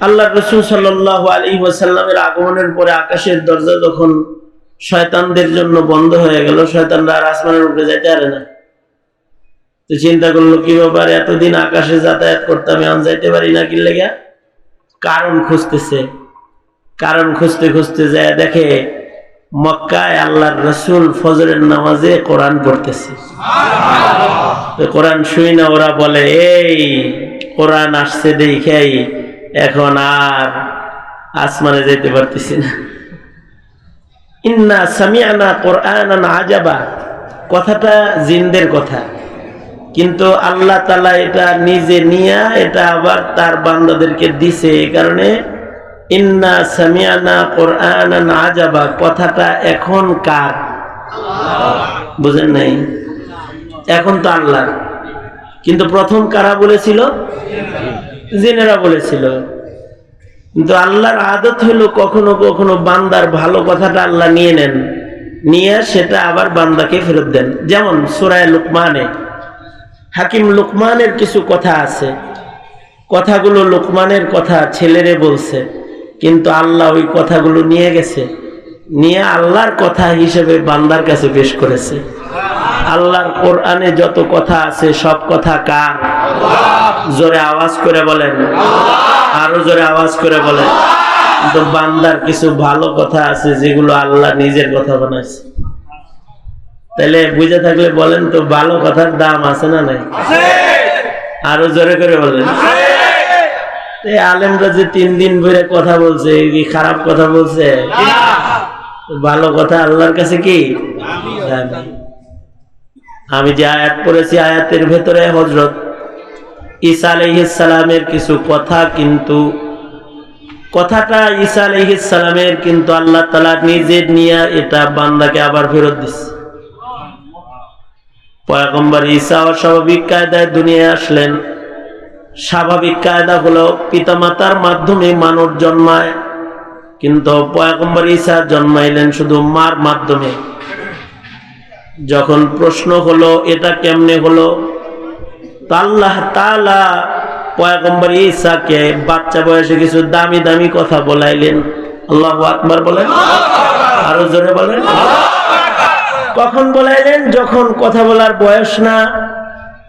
আল্লাহ রসুল সাল্লাহ আলী ওয়াসাল্লামের আগমনের পরে আকাশের দরজা যখন শয়তানদের জন্য বন্ধ হয়ে গেল, শয়তানরা আর আসমানের উপরে যাইতে পারে না। তো চিন্তা করল, কি ব্যাপার? এতদিন আকাশে যাতায়াত করতাম এখন যাইতে পারি না কি লেগে? কারণ খুঁজতেছে। কারণ খুঁজতে খুঁজতে যায়, দেখে মক্কায় আল্লাহর রসুল ফজরের নামাজে কোরআন পড়তেছে। কোরআন শুই না, ওরা বলে, এই, কোরআন আসছে দেখেই এখন আর আসমানে যেতে পারতেছি না। ইন্না সামিয়ানা কোরআন আজাবা। কথাটা জিনদের কথা। কিন্তু আল্লাহ তালা এটা নিজে নিয়া এটা আবার তার বান্দাদেরকে দিছে এই কারণে ইন্না সামিয়ানা কোরআন আজাবা। কথাটা এখন কার? বুঝেন নাই? এখন তো আল্লাহ কিন্তু প্রথম কারা বলেছিল? জিনেরা বলেছিল, কিন্তু আল্লাহর আদত হলো কখনো কখনো বান্দার ভালো কথাটা আল্লাহ নিয়ে নেন, নিয়ে সেটা আবার বান্দাকে ফেরত দেন। যেমন সুরায় লুকমানে, হাকিম লুকমানের কিছু কথা আছে। কথাগুলো লুকমানের কথা ছেলেরে বলছে, কিন্তু আল্লাহ ওই কথাগুলো নিয়ে গেছে, নিয়ে আল্লাহর কথা হিসেবে বান্দার কাছে পেশ করেছে। আল্লাহর কোরআনে যত কথা আছে, সব কথা কার? জোরে আওয়াজ করে বলেন। আরও জোরে আওয়াজ করে বলেন। কিন্তু বান্দার কিছু ভালো কথা আছে, যেগুলো আল্লাহ নিজের কথা বানাইছে। তাহলে বুঝে থাকলে বলেন তো, ভালো কথার দাম আছে না নাই? আরও জোরে করে বলেন। আলেমরা যে তিন দিন ধরে কথা বলছে কি খারাপ কথা বলছে? ভালো কথা আল্লাহর কাছে কি? দামি। আমি যে আয়াত পড়েছি, আয়াতের ভেতরে হজরত ঈসা আলাইহিসালামের কিছু কথা কিন্তু, কথাটা ঈসা আলাইহিসালামের কিন্তু আল্লাহ তালা নিজের নিয়ে এটা বান্দাকে আবার ফেরত দিচ্ছে পয়গম্বর ঈসা অস্বাভাবিক কায়দায় দুনিয়ায় আসলেন। স্বাভাবিক কায়দা হলো পিতামাতার মাধ্যমে মানব জন্মায়, কিন্তু পয়গম্বর ঈসা জন্মাইলেন শুধু মার মাধ্যমে। যখন প্রশ্ন হলো, এটা কেমনে হলো? তো আল্লাহ তালা পয়গম্বর ঈসাকে বাচ্চা বয়সে কিছু দামি দামি কথা বলাইলেন। আল্লাহ আকবার বলেন। আরও জোরে বলেন। কখন বলাইলেন? যখন কথা বলার বয়স না।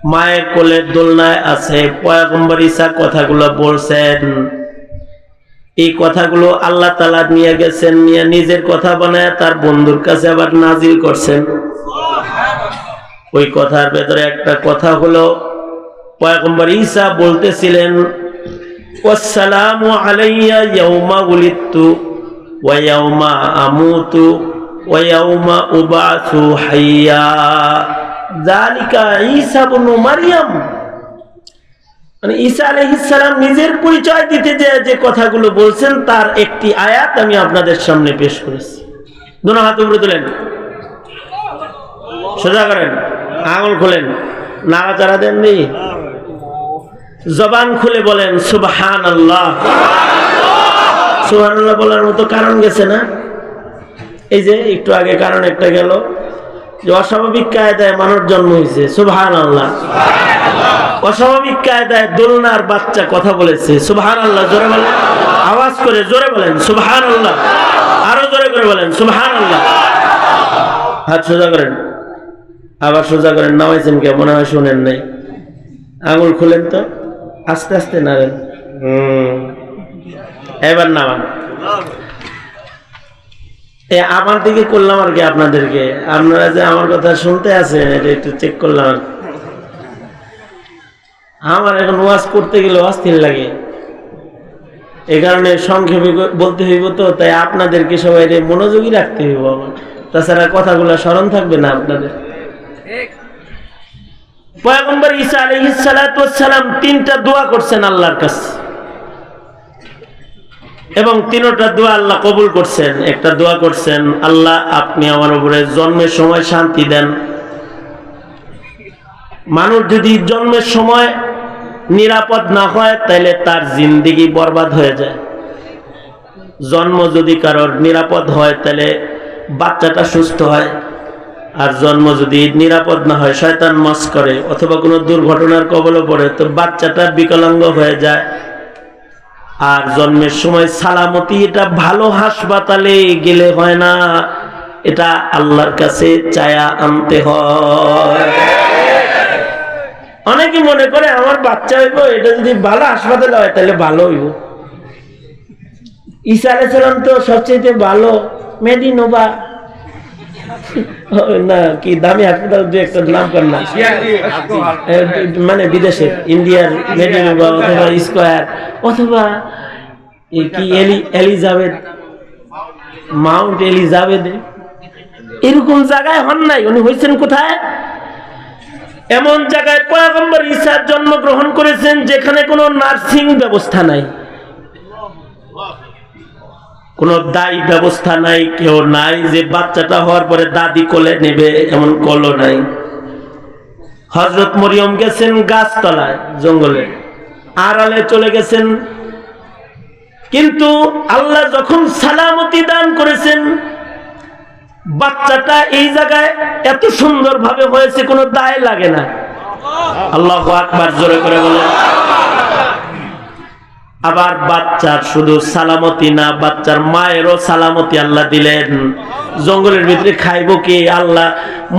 মায়ের কোলের দোলনায় আছে, পয়গম্বর ঈসা কথাগুলো বলছেন। এই কথাগুলো আল্লাহ তালা নিয়ে গেছেন, নিয়ে নিজের কথা বানায় তার বন্ধুর কাছে আবার নাজিল করছেন। ওই কথার ভেতরে একটা কথা হলো ঈসা বলতেছিলেন আলাইয়া হাইয়া। মারইয়াম মানে আলাইহিস সালাম নিজের পরিচয় দিতে যে যে কথাগুলো বলছেন, তার একটি আয়াত আমি আপনাদের সামনে পেশ করেছি। দুনো হাত উপরে তোলেন। সোজা করেন। আঙুল খোলেন। নাড়াচাড়া দেন নি জবান খুলে বলেন সুবহান আল্লাহ সুবহান আল্লাহ বলার মতো কারণ গেছে না? এই যে একটু আগে কারণ একটা গেল, যে অস্বাভাবিক কায়দায় মানুষ জন্ম হয়েছে সুবহান আল্লাহ অস্বাভাবিক কায়দায় দোলনার বাচ্চা কথা বলেছে সুবহান আল্লাহ জোরে বলেন। আওয়াজ করে জোরে বলেন সুবহান আল্লাহ আরও জোরে করে বলেন সুবহান আল্লাহ হাত সোজা করেন। আবার সোজা করেন নামাইছেন কে মনে হয় শোনেন নাই। আঙুল খুলেন তো আস্তে আস্তে নাড়েন। এবার নামান। এ আমার দিকে করলাম আর কি আপনাদেরকে। আপনারা যে আমার কথা শুনতে আছেন এটা একটু চেক করলাম আর আমার এখন ওয়াজ করতে গেলে অস্থির লাগে। এ কারণে সংক্ষেপে বলতে হইব তো তাই আপনাদেরকে সবাই মনোযোগী রাখতে হইব আমার। তাছাড়া কথাগুলো স্মরণ থাকবে না আপনাদের। পয়গম্বর ঈসা তিনটা দোয়া করছেন আল্লাহর কাছে। এবং তিনটা দোয়া আল্লাহ কবুল করছেন। একটা দোয়া করছেন, আল্লাহ, আপনি আমার উপরে জন্মের সময় শান্তি দেন। মানুষ যদি জন্মের সময় নিরাপদ না হয় তাহলে তার জিন্দিগি বরবাদ হয়ে যায়। জন্ম যদি কারোর নিরাপদ হয় তাহলে বাচ্চাটা সুস্থ হয়। আর জন্ম যদি নিরাপদ না হয়, শয়তান মাস করে, অথবা কোনো দুর্ঘটনার কবলে পড়ে, তো বাচ্চাটা বিকলাঙ্গ হয়ে যায়। আর জন্মের সময় সালামতি, এটা ভালো হাসপাতালে গেলে হয় না। এটা আল্লাহর কাছে চায়া আনতে হয়। অনেকে মনে করে, আমার বাচ্চা হইব, এটা যদি ভালো হাসপাতালে হয়, তাহলে ভালো হইব। ঈসা আলাইসালাম তো সবচেয়ে ভালো মেদিনোবা না, কি দামি হাসপাতাল দু একটা নাম কর না। মানে বিদেশে, ইন্ডিয়ার মেডিনোভা অথবা স্কোয়ার, অথবা কি এলি- এলিজাবেথ, মাউন্ট এলিজাবেথ, এরকম জায়গায় হন নাই, উনি হয়েছেন কোথায়? এমন জায়গায় পয়গম্বর ঈসার জন্মগ্রহণ করেছেন যেখানে কোনো নার্সিং ব্যবস্থা নাই। কোনো দায়ী ব্যবস্থা নাই, কেউ নাই, যে বাচ্চাটা হওয়ার পরে দাদি কোলে নেবে, এমন কলও নাই। হজরত মরিয়ম গেছেন গাছতলায়, জঙ্গলে। আড়ালে চলে গেছেন। কিন্তু আল্লাহ যখন সালামতি দান করেছেন, বাচ্চাটা এই জায়গায় এত সুন্দর ভাবে হয়েছে, কোনো দায় লাগে না। আল্লাহ আকবার, জোরে করে বলে আবার বাচ্চার শুধু সালামতি না, বাচ্চার মায়েরও সালামতি আল্লাহ দিলেন। জঙ্গলের ভিতরে খাইবো কি? আল্লাহ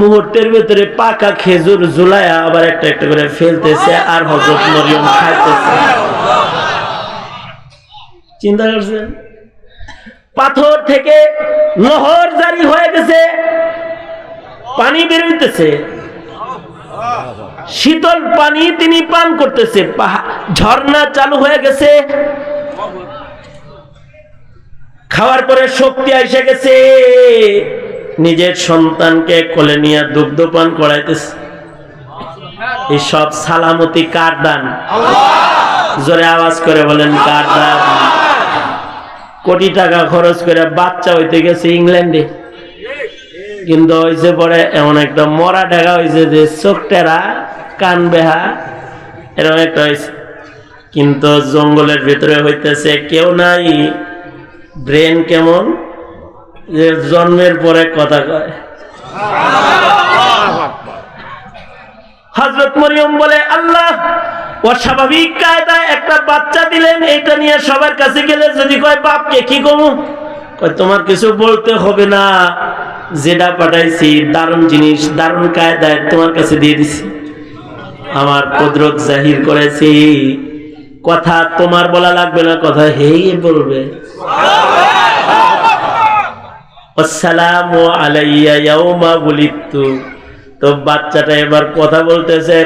মুহূর্তের ভিতরে পাকা খেজুর ঝুলায়া আবার একটা একটা করে ফেলতেছে আর হজরত মরিয়ম খাইতেছে। চিন্তা করছেন? পাথর থেকে নহর জারি হয়ে গেছে, পানি বেরোইতেছে শীতল পানি তিনি পান করতেছে ঝর্ণা চালু হয়ে গেছে। খাওয়ার পরে শক্তি এসে গেছে। নিজের সন্তানকে কোলে নিয়ে দুগ্ধ পান করাইতেছে। এই সব সালামতি কার দান? জোরে আওয়াজ করে বলেন, কার দান? কোটি টাকা খরচ করে বাচ্চা হইতে গেছে ইংল্যান্ডে। কিন্তু হয়েছে পরে এমন একটা মরা টাকা হয়েছে যে চোখ টেরা, কান বেহা, এরকম একটা হয়েছে কিন্তু জঙ্গলের ভিতরে হইতেছে কেউ নাই, ব্রেন কেমন, যে জন্মের পরে কথা কয়। হজরত মরিয়ম বলে, আল্লাহ অস্বাভাবিক কায়দায় একটা বাচ্চা দিলেন, এইটা নিয়ে সবার কাছে গেলে যদি কয়, বাপকে কি কমু তোমার কিছু বলতে হবে না। যেটা পাঠাইছি, দারুণ জিনিস, দারুণ কায়দায় তোমার কাছে দিয়ে দিছি। আমার কুদরত জাহির করেছি। কথা তোমার বলা লাগবে না, কথা হেই বলবে। আসসালামু আলাইয়া তো বাচ্চাটা এবার কথা বলতেছে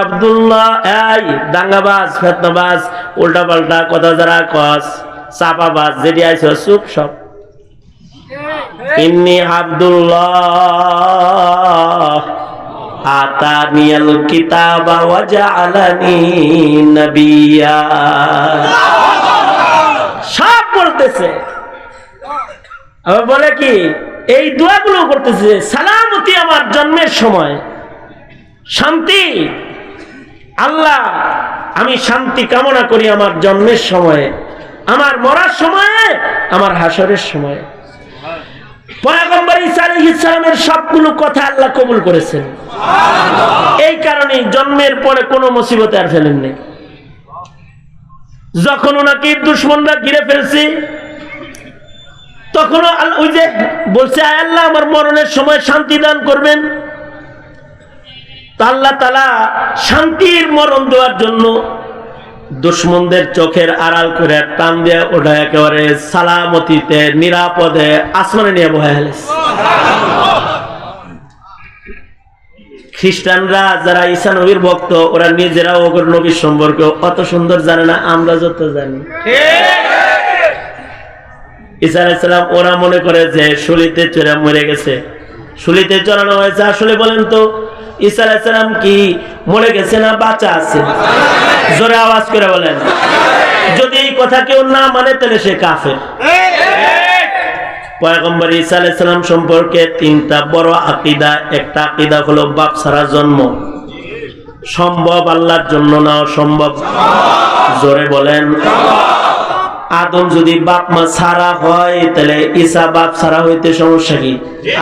আব্দুল্লাহ, এই ফেতনাবাজ উল্টা পাল্টা চাপাবাজ, যেটি আইছো, চুপ সব। ইন্নি আব্দুল্লাহ আতানিয়াল কিতাবা ওয়া জাআলানি নাবিয়্যা সব বলতেছে আবার বলে কি, এই দোয়াগুলো করতেছে, সালামতি আমার জন্মের সময়। শান্তি। আল্লাহ, আমি শান্তি কামনা করি আমার জন্মের সময়ে। আমার মরার সময়ে, আমার হাসরের সময়ে। পয়গম্বর ঈসা আলাইহিস সালামের সবগুলো কথা আল্লাহ কবুল করেছেন। এই কারণে জন্মের পরে কোনো মুসিবতে আর ফেলেননি যখন ওনাকে দুশ্মনরা ঘিরে ফেলছে আল্লাহ ওই যে বলছে আল্লাহ আমার মরণের সময় শান্তি দান করবেন। আল্লাহ তালা শান্তির মরণ দেওয়ার জন্য দুশ্মনদের চোখের আড়াল করে টান দিয়ে ওটা একেবারে সালামতিতে, নিরাপদে আসমানে নিয়ে বহে খ্রিস্টানরা যারা ঈসা নবীর ভক্ত, ওরা নিজেরা ওগর নবীর সম্পর্কে অত সুন্দর জানে না, আমরা যত জানি। ঈসা আলাইসালাম ওরা মনে করে যে, শুলিতে চড়ে মরে গেছে। শুলিতে চড়ানো হয়েছে, আসলে বলেন তো ঈসা কি মরে গেছে না বাঁচা আছে? জোরে আওয়াজ করে বলেন। যদি এই কথা কেউ না মানে তাহলে সে সম্পর্কে তিনটা বড় আকিদা। একটা আকিদা হলো বাপ সারা জন্ম। সম্ভব আল্লাহর জন্য না অসম্ভব? জোরে বলেন। আদম যদি বাপ মা ছাড়া হয় তাহলে ঈসা বাপ ছাড়া হইতে সমস্যা কি?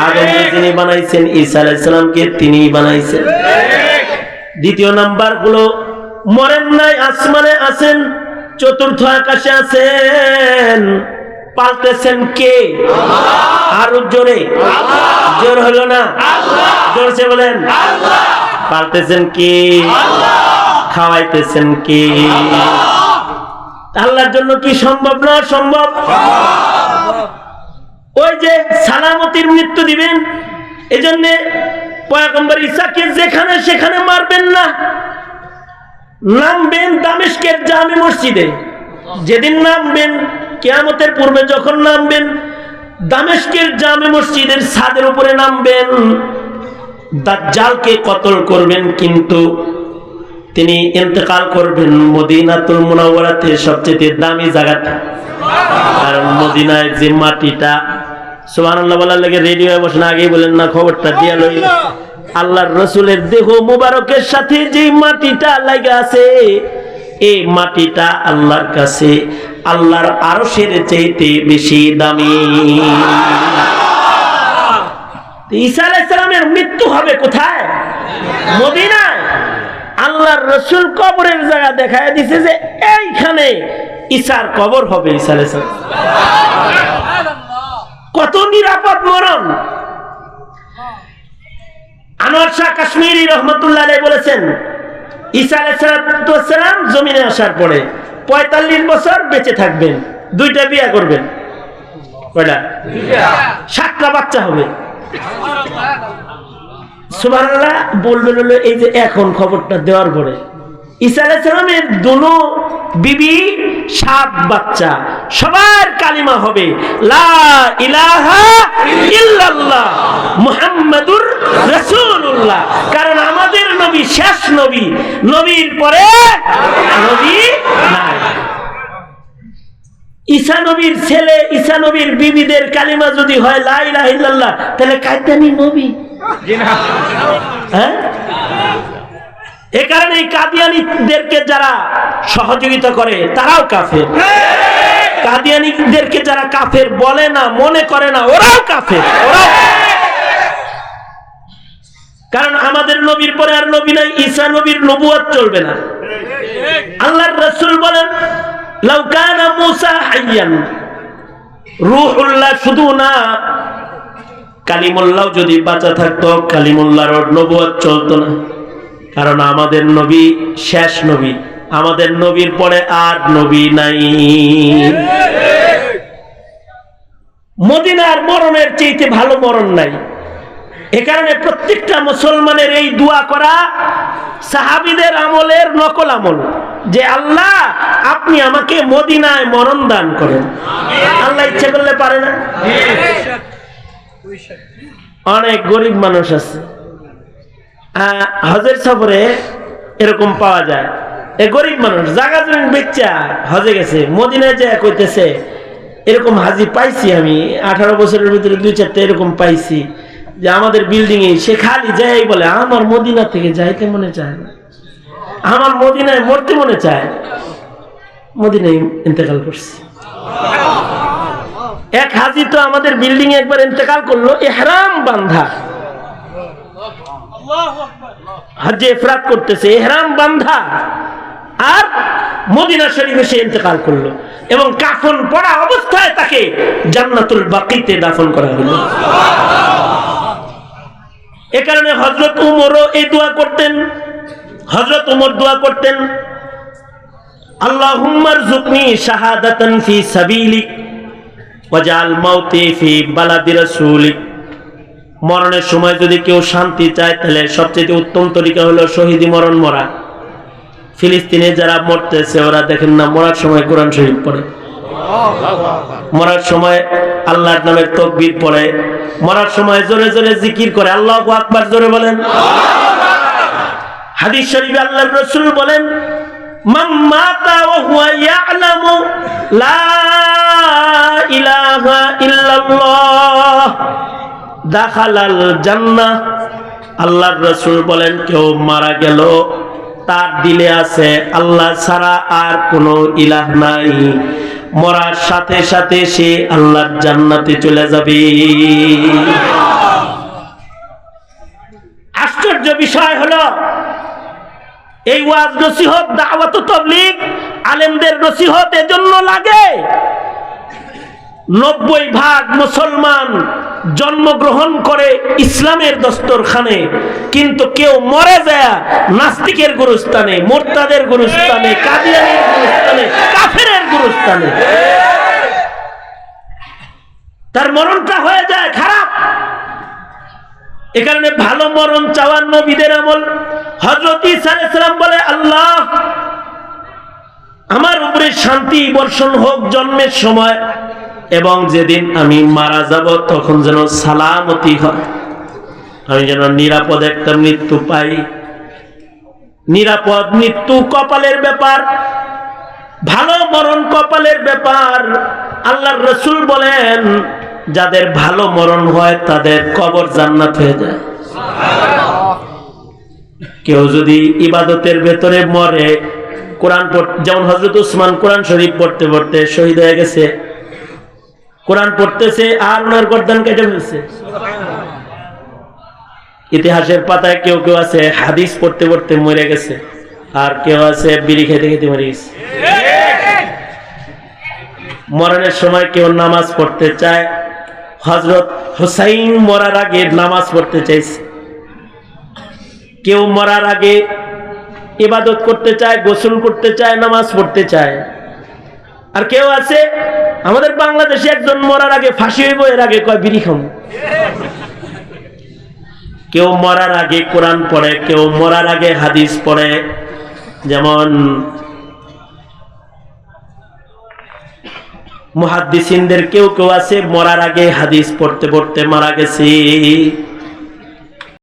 আদমকে তিনি বানাইছেন ঈসা আলাইসালামকে তিনি বানাইছেন। দ্বিতীয় নাম্বার হলো মরেন নাই আসমানে আছেন চতুর্থ আকাশে আছেন পাল্টেছেন কে? আরও জোরে। জোর হলো না? জোরছে বলেন। পালতেছেন কে? খাওয়াইতেছেন কে? আল্লাহর জন্য কি সম্ভব না সম্ভব? ওই যে সালামতির মৃত্যু দিবেন এই জন্যে পয়গম্বর ইসাকে যেখানে সেখানে মারবেন না। নামবেন দামেশকের জামে মসজিদে। যেদিন নামবেন কেয়ামতের পূর্বে যখন নামবেন দামেশকের জামে মসজিদের ছাদের উপরে নামবেন। দাজ্জালকে কতল করবেন কিন্তু তিনি ইন্তেকাল করবেন মদিনাতুল মুনাওয়ারাতে সবচেয়ে দামি জায়গাটা কারণ মদিনায় যে মাটিটা, সুবহানাল্লাহ বলার লাগে রেডি হয়ে বসেন, আগেই বলেন না, খবরটা দিয়া লই। আল্লাহর রসুলের দেহ মুবারকের সাথে যে মাটিটা লাগা আছে, এই মাটিটা আল্লাহর কাছে আল্লাহর আরও সেরে চাইতে বেশি দামি। ঈসা আলাইসালামের মৃত্যু হবে কোথায়? মদিনায়। আল্লাহর রসুল কবরের জায়গা দেখায় দিছে যে এইখানে ঈসার কবর হবে আলাইসালাম কত নিরাপদ মরণ। আনোয়ার শাহ কাশ্মীরি রহমতুল্লাহ বলেছেন, ঈসা আলাইসালাম জমিনে আসার পরে পঁয়তাল্লিশ বছর বেঁচে থাকবেন, দুইটা বিয়ে করবেন। সাতটা বাচ্চা হবে। সুবহানাল্লাহ, বলবেন হলো এই যে এখন খবরটা দেওয়ার পরে। দুনো বিবি সাত বাচ্চা, সবার কালিমা হবে কারণ আমাদের নবী শেষ নবী, নবীর পরে নবী নাই। নবীর ছেলে, ঈসা নবীর বিবিদের কালিমা যদি হয় লা ইলাহা তাহলে কাইতানি নবী। হ্যাঁ? এ কারণে এই কাদিয়ানিদেরকে যারা সহযোগিতা করে, তারাও কাফের। কাদিয়ানিদেরকে যারা কাফের বলে না, মনে করে না, ওরাও কাফের। ওরাও কারণ আমাদের নবীর পরে আর নবী নাই, ঈসা নবীর নবুয়ত চলবে না। আল্লাহর রাসূল বলেন, লাউ কানা মূসা হাইয়ান, রূহুল্লাহ শুধু না কালিমুল্লাহ যদি বাঁচা থাকতো, কালিমুল্লাহর নবুয়ত চলতো না। কারণ আমাদের নবী শেষ নবী। আমাদের নবীর পরে আর নবী নাই। মদিনার মরণের চেয়েতে ভালো মরণ নাই। এ কারণে প্রত্যেকটা মুসলমানের এই দোয়া করা সাহাবিদের আমলের নকল আমল, যে আল্লাহ, আপনি আমাকে মদিনায় মরণ দান করেন। আল্লাহ ইচ্ছে করলে পারে না? অনেক গরিব মানুষ আছে। হজের সফরে এরকম পাওয়া যায়। এ গরিব মানুষ, জাগা বেচা, হজে গেছে, মদিনায় যায় কইতেছে, এরকম হাজি পাইছি আমি, আঠারো বছরের ভিতরে দুই চারটে এরকম পাইছি, যে আমাদের বিল্ডিং এ সে খালি যাই বলে, আমার মদিনা থেকে যাইতে মনে চায় না। আমার মদিনায় মরতে মনে চায়। মদিনায় ইন্তেকাল করছি। এক হাজি তো আমাদের বিল্ডিং একবার ইন্তেকাল করল, এহরাম বান্ধা। ইফরাত করতেছে, এহরাম বান্ধা। আর মদিনা শরীফে সে ইন্তেকাল করল এবং কাফন পড়া অবস্থায় তাকে জান্নাতুল বাকিতে দাফন করা হলো। এ কারণে হজরত উমরও এই দোয়া করতেন হজরত উমর দোয়া করতেন আল্লাহুম্মার জুকনি শাহাদাতান ফি সাবিলিক। ওয়াজাল মাউতি ফি বালাদি রাসূলিক মরণের সময় যদি কেউ শান্তি চায়, তাহলে সবচেয়ে উত্তম তরিকা হলো শহীদি মরণ মরা। ফিলিস্তিনে যারা মরতেছে, ওরা দেখেন না, মরার সময় কোরআন শরীফ পড়ে। মরার সময় আল্লাহর নামের তকবীর পড়ে। মরার সময় জোরে জোরে জিকির করে। আল্লাহ আকবার, জোরে বলেন। হাদিস শরীফে আল্লাহর রাসূল বলেন মান মাতা ওয়া হুয়া ইয়ালামু, লা ইলাহা ইল্লাল্লাহ। দাখালাল জান্নাহ। আল্লাহর রাসূল বলেন, কেউ মারা গেল, তার দিলে আছে আল্লাহ ছাড়া আর কোনো ইলাহ নাই। মরার সাথে সাথে সে আল্লাহর জান্নাতে চলে যাবে। আশ্চর্য বিষয় হলো এই ওয়াজ নসিহত, দাওয়াত তবলিগ আলেমদের নসিহত এজন্য লাগে। নব্বই ভাগ মুসলমান জন্মগ্রহণ করে ইসলামের দস্তরখানে, কিন্তু কেউ মরে যায় নাস্তিকের গুরুস্থানে, মোরতাদের গুরুস্থানে, কাদিয়ানের গুরুস্থানে, কাফেরের গুরুস্থানে। তার মরণটা হয়ে যায় খারাপ। এ কারণে ভালো মরণ চাওয়ার নবীদের আমল হজরত ইসালাম বলে, আল্লাহ, আমার উপরে শান্তি বর্ষণ হোক জন্মের সময় এবং যেদিন আমি মারা যাব তখন যেন সালামতি হয়। আমি যেন নিরাপদ একটা মৃত্যু পাই। নিরাপদ মৃত্যু কপালের ব্যাপার, ভালো মরণ কপালের ব্যাপার। আল্লাহর রসুল বলেন যাদের ভালো মরণ হয় তাদের কবর জান্নাত হয়ে যায়। কেউ যদি ইবাদতের ভেতরে মরে, কোরআন যেমন হজরত উসমান কোরআন শরীফ পড়তে পড়তে শহীদ হয়ে গেছে। কোরআন পড়তেছে আর ওনার গর্দান কেটে ফেলছে। ইতিহাসের পাতায় কেউ কেউ আছে, হাদিস পড়তে পড়তে মরে গেছে। আর কেউ আছে বিড়ি খেতে খেতে মরে গেছে। মরণের সময় কেউ নামাজ পড়তে চায় হজরত হুসাইন মরার আগে নামাজ পড়তে চাইছে। কেউ মরার আগে ইবাদত করতে চায়, গোসল করতে চায়, নামাজ পড়তে চায়। আর কেউ আছে, আমাদের বাংলাদেশে একজন মরার আগে ফাঁসি হইব, এর আগে কয় বিড়ি খাম। কেউ মরার আগে কোরআন পড়ে, কেউ মরার আগে হাদিস পড়ে, যেমন মুহাদ্দিসিনদের কেউ কেউ আছে মরার আগে হাদিস পড়তে পড়তে মারা গেছে।